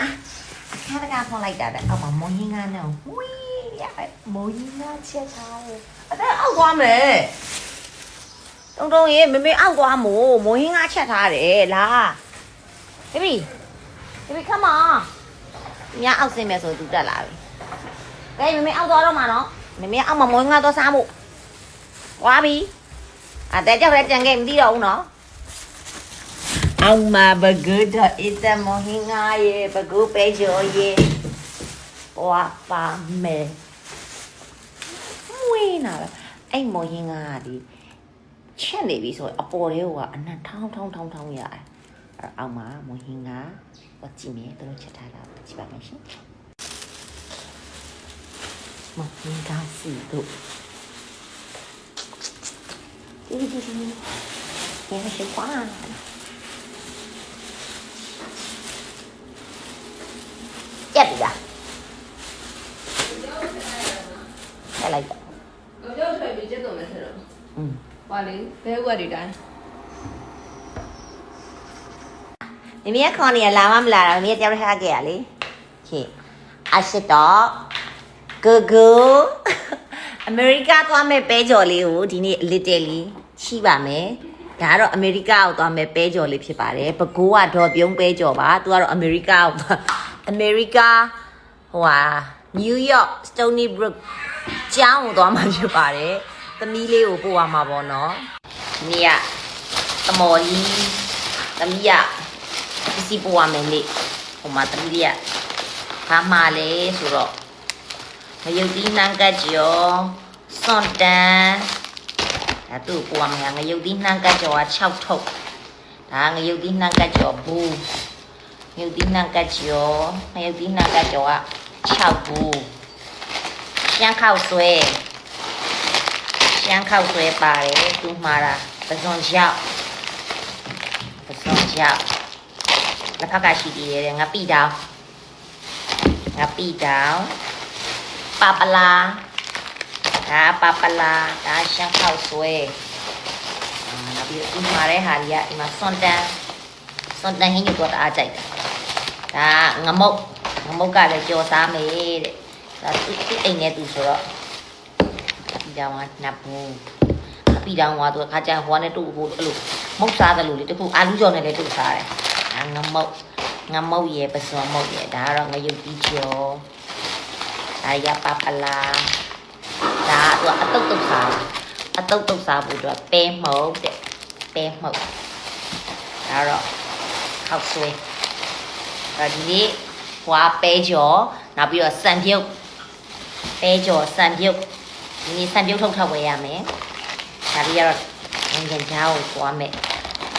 အာအခါတကာဖွင့်လိုက်တာတဲ့အောက်မှာမုံရင်းကားနဲ့ဝီးရမုံရင်းကားချက်ထားတယ်အဲ့ဒါအောက်သွားမယ်တုံတုံရေမမေအောက်သွားမို့မုံရင်းကားချက်ထားတယ်လားဟေးဘီဟေးဘီ come on ညအောက်ဆင်းမယ်ဆိုသူတက်လာပြီကဲမမေအောက်သွားတော့မှာနော်မမေအောက်မှာမုံရင်းကားတော့စားမို့ဝါပြီအတဲကြောက်တဲ့ကြံခဲ့မသိတော့ဘူးနော် အောင်မဘဂုဒအတမဟင်္ဂါယေဘဂုပဲကျော်ယေဝါပါမေဝင်းနာလားအဲ့မော်ဟင်္ဂါကဒီချက်နေပြီဆိုရင်အပေါ်လေးကအနံ့ထောင်းထောင်းထောင်းထောင်းရတယ်အဲ့အောင်မမော်ဟင်္ဂါတော့ကြည့်မယ်တို့ချက်ထားတာကြည့်ပါမယ်ရှင်မော်ဟင်္ဂါစီတို့ဒီဒီဒီဒီရရှိကွာ ပြက်ပြီလားထည့်လိုက်တော့ကြောက်ထွက်ပြီးကျက်တော့မယ်ထင်တော့อืมပါလေဘဲဝက်တွေတိုင်းမိမရခေါနေရလာမမလာတော့မိမကြောက်ထားခဲ့ရလေခင်အရှိတော့ဂူဂူအမေရိကသွားမဲ့ပဲကြော်လေးကိုဒီနေ့အလစ်တဲလေးရှိပါမယ်ဒါကတော့အမေရိကကိုသွားမဲ့ပဲကြော်လေးဖြစ်ပါတယ်ဘကိုးကဒေါ်ပြုံးပဲကြော်ပါသူကတော့အမေရိကကို အမေရိကဟိုဟာနယူးယောက် Stony Brook ကျောင်းကိုသွားမှာဖြစ်ပါတယ်သမီးလေးကိုပို့ရမှာပေါ့နော်ဒီနေ့ကသမော်ကြီးသမီးကပစ္စည်းပို့ရမယ်လေဟိုမှာတမီးလေးကဘာမှလဲဆိုတော့မယုတ်ဒီနှံကတ်ကျော်စွန်တန်ဒါသူ့ပို့ရမယ်ငရုတ်ဒီနှံကတ်ကျော်က6ထုပ်ဒါငရုတ်ဒီနှံကတ်ကျော်ဘူး ငရုတ်ဒီနှံကတ်ကျော်ငရုတ်ဒီနှံကတ်ကျော်က6ဘူးရှမ်းခောက်ဆွဲရှမ်းခောက်ဆွဲပါတယ်သူမှာတာပစွန်ရောက်ပစွန်ရောက်လက်ဖက်ကရှိသေးတယ်ငါပြီတောင်းငါပြီတောင်းပပလာဒါပပလာဒါရှမ်းခောက်ဆွဲအာနောက်ပြီးဒီမှာတဲ့ဟာကြီးကဒီမှာစွန်တန်စွန်တန်ဟင်းကြီးတော့တအားကြိုက်တယ် ဒါငမုတ်ငမုတ်ကလည်းကြော်စားမေးတဲ့ဒါသူသူအိမ်နဲ့သူဆိုတော့ပြီတောင်းကနပ်ဘူးပြီတောင်းကသူခါကြဟိုကနေတူဟိုအဲ့လိုမုတ်စားတယ်လို့လေတခုအာလူကြော်နဲ့လည်းတူစားတယ်ဒါငမုတ်ငမုတ်ရဲ့ပစွန်မုတ်ရဲ့ဒါကတော့ငရုတ်ကြီးကျော်ဒါရပပလာဒါသူအတုတ်တုတ်စားအတုတ်တုတ်စားဖို့အတွက်ပဲမုတ်တဲ့ပဲမုတ်ဒါတော့ခောက်ဆွဲ ဒါဒီနေ့ဟွာပဲကျော်နောက်ပြီးတော့စံပြုတ်ပဲကျော်စံပြုတ်ဒီနေ့စံပြုတ်ထုတ်ထုတ်ဝယ်ရမယ်ဒါပြီးတော့ငင်ကြံချားကိုသွားမယ်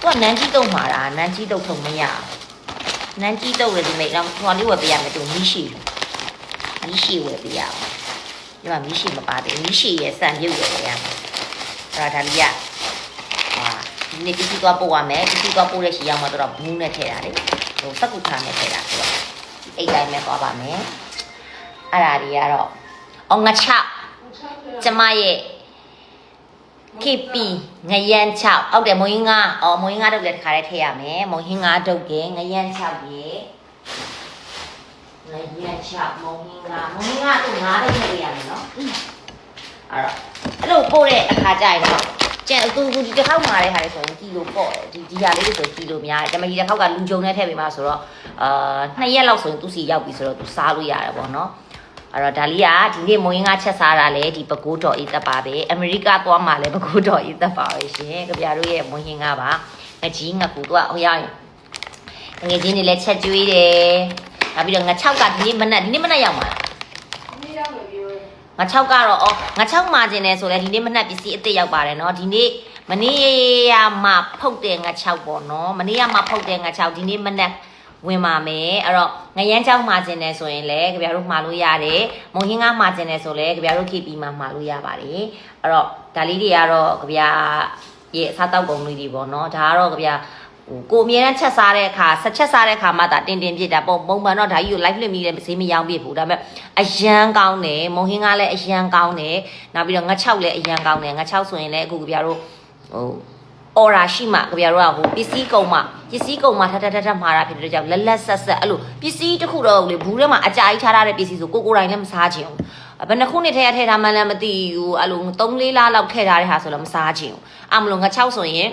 သူကနန်းကြီးတုံမှာတာနန်းကြီးတုံထုံမရဘူးနန်းကြီးတုံလည်းဒီမိတ်တော့ဟိုလေးဝယ်ပေးရမယ်သူမီးရှိမီးရှိဝယ်ပေးရအောင်ဒီမှာမီးရှိမပါသေးဘူးမီးရှိရဲ့စံပြုတ်ရယ်ရမယ်အဲ့ဒါဒါလေးကဟာဒီနေ့ပစ္စည်းသွားပို့ရမယ်ပစ္စည်းသွားပို့တဲ့ရှီရောက်မှတော့ဘူးနဲ့ထည့်တာလေ ဟိုစက်ကူခါနဲ့ထည့်တာဆိုတော့အိတ်တိုင်းနဲ့သွားပါမယ်အဲ့ဒါတွေကတော့အောင်ငါချကျမရဲ့ KP ငရန်6အောက်တယ်မုံဟင်းငါအော်မုံဟင်းငါတုတ်လည်းတစ်ခါတည်းထည့်ရမယ်မုံဟင်းငါတုတ်ကငရန်6ရေငရန်6မုံဟင်းငါမုံဟင်းငါတုတ်5တုတ်ထည့်ရမယ်နော်အဲ့တော့အဲ့လိုပို့တဲ့အခါကျရင်တော့ ကျန်သူသူတစ်ခေါက်မာတဲ့ဟာလေဆိုရင်ကီလိုပေါ့ဒီဒီဟာလေးတွေဆိုကီလိုများတယ်တမကြီးတစ်ခေါက်ကလူဂျုံနဲ့ထည့်ပေးမှာဆိုတော့အာနှစ်ရက်လောက်ဆိုရင်သူစီရောက်ပြီဆိုတော့သူစားလို့ရတယ်ပေါ့နော်အဲ့တော့ဒါလေးကဒီနေ့မွေးငါချက်စားတာလေဒီပကိုးတော်အေးသက်ပါပဲအမေရိကသွားမှလည်းပကိုးတော်အေးသက်ပါပဲရှင်ကြပြတို့ရဲ့မွေးငါပါငကြီးငကူတို့ကဟိုရရင်ငငယ်ချင်းတွေလည်းချက်ကျွေးတယ်နောက်ပြီးတော့ငါ၆ကဒီနေ့မနက်ဒီနေ့မနက်ရောက်မှာ င6ကတော့အော်င6မှာခြင်းတယ်ဆိုလဲဒီနေ့မနက်ပစ္စည်းအစ်စ်ရောက်ပါတယ်เนาะဒီနေ့မနေ့ကမှဖုတ်တယ်င6ပေါ့เนาะမနေ့ကမှဖုတ်တယ်င6ဒီနေ့မနက်ဝင်ပါမယ်အဲ့တော့ငရမ်းချောင်းမှာခြင်းတယ်ဆိုရင်လည်းကြပြတို့မှာလို့ရတယ်မုံဟင်းကားမှာခြင်းတယ်ဆိုလည်းကြပြတို့ KP မှာမှာလို့ရပါတယ်အဲ့တော့ဒါလေးတွေကတော့ကြပြရဲ့အစားတောက်ပုံလေးတွေပေါ့เนาะဒါကတော့ကြပြ ဟိုကိုအမြဲတမ်းချက်စားတဲ့အခါဆက်ချက်စားတဲ့အခါမှဒါတင်တင်ပြစ်တာပုံပုံမှန်တော့ဒါကြီးကို live လွှင့်ပြီးလည်းမစေးမရောင်းပြစ်ဘူးဒါပေမဲ့အရန်ကောင်းတယ်မုံဟင်းကားလည်းအရန်ကောင်းတယ်နောက်ပြီးတော့ငါ6လည်းအရန်ကောင်းတယ်ငါ6ဆိုရင်လည်းအခုကြပြတို့ဟိုအော်ရာရှိမှကြပြတို့ကဟိုပစ္စည်းကုံမှပစ္စည်းကုံမှထထထထမှားတာဖြစ်တဲ့ကြောင့်လက်လက်ဆက်ဆက်အဲ့လိုပစ္စည်းတစ်ခုတော့လေဘူးထဲမှာအကြာကြီးထားတဲ့ပစ္စည်းဆိုကိုကိုယ်တိုင်လည်းမစားချင်ဘူးဘယ်နှခုနှစ်ထဲထည့်ထားမှန်းလည်းမသိဘူးအဲ့လို3 4လလောက်ထည့်ထားတဲ့ဟာဆိုတော့မစားချင်ဘူးအမလို့ငါ6ဆိုရင်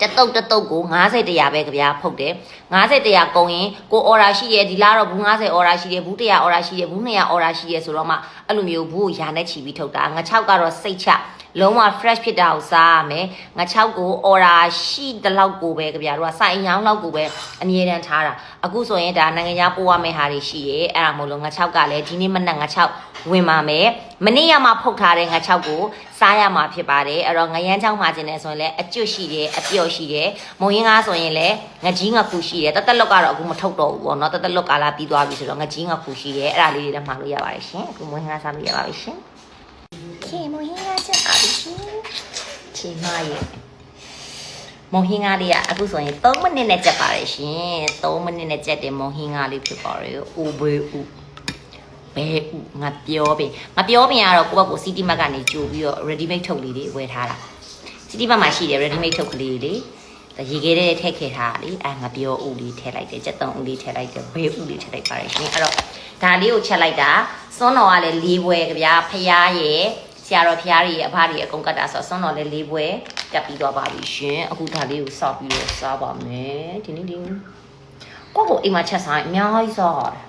တတုတ်တတုတ်ကို90တရားပဲကြဗျာဖုတ်တယ်90တရားကုန်ရင်ကိုအော်ရာရှိရဲဒီလားတော့ဘူး90အော်ရာရှိတယ်ဘူး100အော်ရာရှိတယ်ဘူး200အော်ရာရှိရဲဆိုတော့မှအဲ့လိုမျိုးဘူးကိုရာနဲ့ချီပြီးထုတ်တာငါ6ကတော့စိတ်ချ လုံးဝ fresh ဖြစ်တာကိုစားရမယ်ငါ6ကိုအော်ရာရှိတဲ့လောက်ကိုပဲကြဗျာတို့ကစိုင်ရောင်းလောက်ကိုပဲအမြဲတမ်းထားတာအခုဆိုရင်ဒါနိုင်ငံခြားပို့ရမယ့်ဟာတွေရှိရဲအဲ့ဒါမို့လို့ငါ6ကလည်းဒီနေ့မနက်ငါ6ဝင်ပါမယ်မနေ့ကမှဖုတ်ထားတဲ့ငါ6ကိုစားရမှာဖြစ်ပါတယ်အဲ့တော့ငရမ်းချောင်းမှာကျင်နေဆိုရင်လည်းအကျွတ်ရှိတယ်အပျော်ရှိတယ်မုံရင်းကားဆိုရင်လည်းငကြီးငခုရှိတယ်တသက်လွတ်ကတော့အခုမထုတ်တော့ဘူးပေါ့နော်တသက်လွတ်ကာလာပြီးသွားပြီဆိုတော့ငကြီးငခုရှိတယ်အဲ့ဒါလေးတွေလည်းမှာလို့ရပါတယ်ရှင်အခုမုံရင်းကားစားလို့ရပါပြီရှင်ခေမုံရင်းကား ချက်ပါပြီရှင်ချိန်မရဲ့မုံဟင်းကားလေးကအခုဆိုရင်3မိနစ်နဲ့ချက်ပါတယ်ရှင်3မိနစ်နဲ့ချက်တယ်မုံဟင်းကားလေးဖြစ်ပါတယ်အိုဘေးဥဘဲဥငါပြောပင်ငါပြောပင်ကတော့ကိုယ့်ဘက်ကိုစီတီမတ်ကနေကြိုပြီးတော့ ready made ထုတ်လေးတွေဝယ်ထားတာစီတီမတ်မှာရှိတယ် ready made ထုတ်ကလေးတွေရေခဲတဲ့ထည့်ခဲ့ထားတာလေအဲငါပြောဥလေးထည့်လိုက်တယ်စက်တုံဥလေးထည့်လိုက်တယ်ဘေးဥလေးထည့်လိုက်ပါတယ်ရှင်အဲ့တော့ဒါလေးကိုချက်လိုက်တာစွန်းတော်ကလည်းလေးပွဲကြဗျာဖျားရဲ့ဆ ရာတော်ဖျားရဲ့အဖတွေအကုန်ကတ်တာဆိုတော့စွန်းတော်လည်းလေးပွဲကပ်ပြီးတော့ပါပြီရှင်အခုဒါလေးကိုစောက်ပြီးတော့စားပါမယ်ဒီနေ့ဒီကိုကိုအိမ်မှာချက်စားရင်အများကြီးစားရတယ်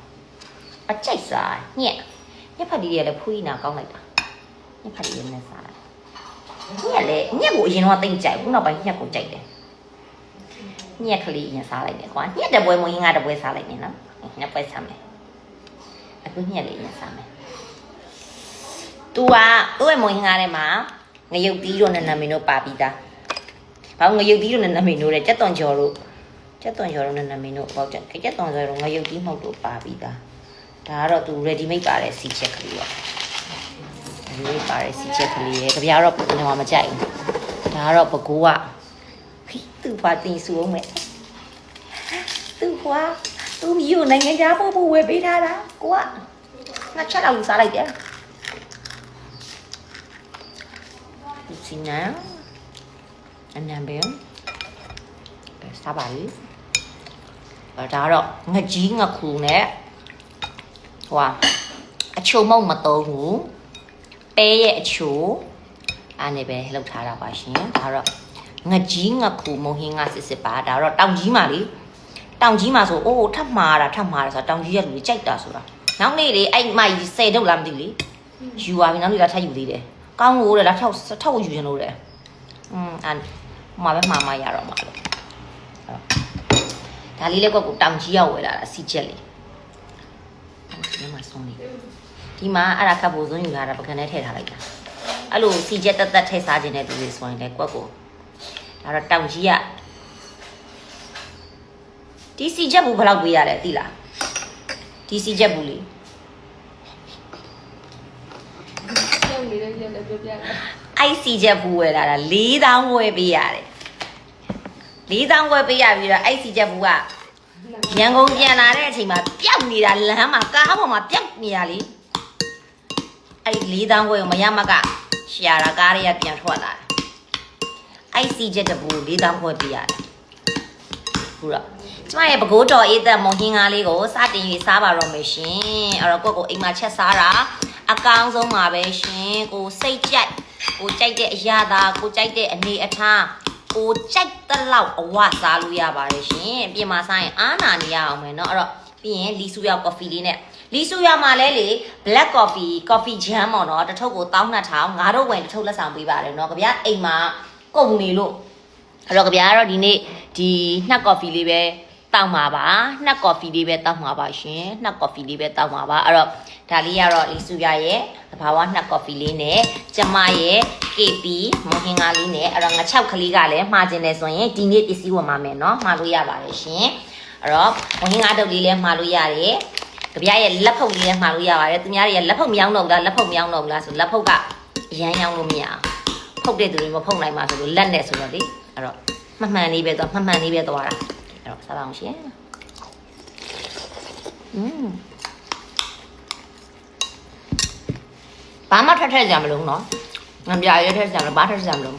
အကြိုက်စားညက်ညက်ဖတ်ဒီရဲ့လည်းဖူးကြီးနာကောင်းလိုက်တာညက်ဖတ်ဒီရဲ့နဲ့စားလိုက်ညက်လေညက်ကိုအရင်တော့တိတ်ကြိုက်ဘူးနောက်ပိုင်းညက်ကိုကြိုက်တယ်ညက်ကလေးရင်စားလိုက်တယ်ကွာညက်တပွဲမင်းငါတပွဲစားလိုက်နေနော်ညက်ပွဲစားမယ်အခုညက်လေးရင်စားမယ် तू อ่ะသူ့ရဲ့မင်းငါထဲမှာငရုတ်သီးတို့နဲ့နာမည်တို့ပါပြီးသားဘာလို့ငရုတ်သီးတို့နဲ့နာမည်တို့လဲကြက်သွန်ကျော်တို့ကြက်သွန်ကျော်တို့နဲ့နာမည်တို့ပေါ့ကြက်ကြက်သွန်ကျော်တို့ငရုတ်သီးမှုတ်တို့ပါပြီးသားဒါကတော့ तू ready made ပါတဲ့စီချက်ကလေးပေါ့ ready made ပါတဲ့စီချက်ကလေးရဲ့ကြပြားတော့ပုံမှန်မကြိုက်ဘူးဒါကတော့ပကိုးကဖိသူ့ဘာတင်စုအောင်မဲ့သူ့ဘာသူ့မျိုးနိုင်ငံခြားပို့ဖို့ဝယ်ပေးထားတာကိုကငါချက်တော့လူစားလိုက်တယ် စီနံအနံပဲစားပါလေဒါတော့ငကြီးငခုနဲ့ဟိုအချုံမုံမတုံးဘူးပဲရဲ့အချိုအားနဲ့ပဲလှုပ်ထားတာပါရှင်ဒါတော့ငကြီးငခုမုံဟင်းကစစ်စစ်ပါဒါတော့တောင်ကြီးမှာလေတောင်ကြီးမှာဆိုအိုးထပ်မှားတာထပ်မှားတာဆိုတောင်ကြီးရဲ့လူကြီးကြိုက်တာဆိုတာနောက်နေ့လေအဲ့မကြီး10ထုတ်လားမသိလေယူပါပြီနောက်နေ့လာထပ်ယူသေးတယ် ကောင်းလို့တဲ့လားထောက်ထောက်ယူရင်လို့တဲ့อืมအဲ့မပဲမမရတော့မှာလို့ဒါလေးလည်းကွက်ကိုတောင်ကြီးရောက်ဝယ်လာတာစီချက်လေးဒီမှာဆုံးနေဒီမှာအဲ့ဒါခပ်ဖို့စွန်းယူလာတာပကံထဲထည့်ထားလိုက်တာအဲ့လိုစီချက်တက်တက်ထည့်စားခြင်းတဲ့သူတွေဆိုရင်လည်းကွက်ကိုဒါတော့တောင်ကြီးကဒီစီချက်ဘူးဘယ်လောက်ပေးရလဲသိလားဒီစီချက်ဘူးလေ ကျု ပ်နေတဲ့ရက်လည်းပြောပြတယ်အိုက်စီချက်ဘူးဝယ်လာတာ၄တောင်းဝယ်ပေးရတယ်၄တောင်းဝယ်ပေးရပြီးတော့အိုက်စီချက်ဘူးကရန်ကုန်ပြန်လာတဲ့အချိန်မှာပျောက်နေတာလမ်းမှာကားပေါ်မှာပျောက်နေတာလေအဲ့၄တောင်းဝယ်ကိုမရမကရှာတာကားတွေကပြန်ထွက်လာတယ်အိုက်စီချက်တဘူး၄တောင်းဝယ်ပေးရတယ်ဟုတ်တော့ ကျမရဲ့ပကိုးတော်အေးသက်မုံဟင်းကားလေးကိုစတင်၍စားပါတော့မယ်ရှင်အဲ့တော့ကိုယ့်ကိုအိမ်မှာချက်စားတာအကောင်းဆုံးပါပဲရှင်ကိုစိတ်ကြိုက် ကိုကြိုက်တဲ့အရာသာကိုကြိုက်တဲ့အနေအထားကိုကြိုက်တဲ့လောက်အဝစားလို့ရပါတယ်ရှင်ပြင်မာဆိုင်အားနာနေရအောင်မယ်เนาะအဲ့တော့ပြီးရင်လီဆူရောက်ကော်ဖီလေးနဲ့လီဆူရောက်မှာလဲလေ black coffee coffee jam ပေါ့เนาะတစ်ထုပ်ကို1200ငါတို့ဝင်တစ်ထုပ်လက်ဆောင်ပေးပါတယ်เนาะကြဗျာအိမ်မှာကုန်နေလို့အဲ့တော့ကြဗျာကတော့ဒီနေ့ဒီနှက်ကော်ဖီလေးပဲ တောက်မှာပါနှက်ကော်ဖီလေးပဲတောက်မှာပါရှင်နှက်ကော်ဖီလေးပဲတောက်မှာပါအဲ့တော့ဒါလေးကတော့လီဆူရရဲ့သဘာဝနှက်ကော်ဖီလေးနဲ့ကျမရဲ့ KP မွန်ဟင်္ဂါလေးနဲ့အဲ့တော့ငါ6ခလေးကလည်းမှားခြင်းတယ်ဆိုရင်ဒီနေ့ပစ္စည်းဝင်ပါမယ်เนาะမှားလို့ရပါတယ်ရှင်အဲ့တော့မွန်ဟင်္ဂါတုပ်လေးလည်းမှားလို့ရတယ်ကြပြရဲ့လက်ဖုတ်လေးလည်းမှားလို့ရပါတယ်သူများတွေရဲ့လက်ဖုတ်မယောင်းတော့ဘူးလားလက်ဖုတ်မယောင်းတော့ဘူးလားဆိုလက်ဖုတ်ကအရန်ယောင်းလို့မရအောင်ဖုတ်တဲ့သူတွေမဖုတ်နိုင်ပါဆိုလို့လက်နဲ့ဆိုတော့လေအဲ့တော့မှန်မှန်လေးပဲတော့မှန်မှန်လေးပဲသွားတာအဲ့ တော့စားပါအောင်ရှင်อืมဘာမှထက်ထက်ကြမလို့နော်ငါပြရဲထက်ကြမလို့ဘာထက်ကြမလို့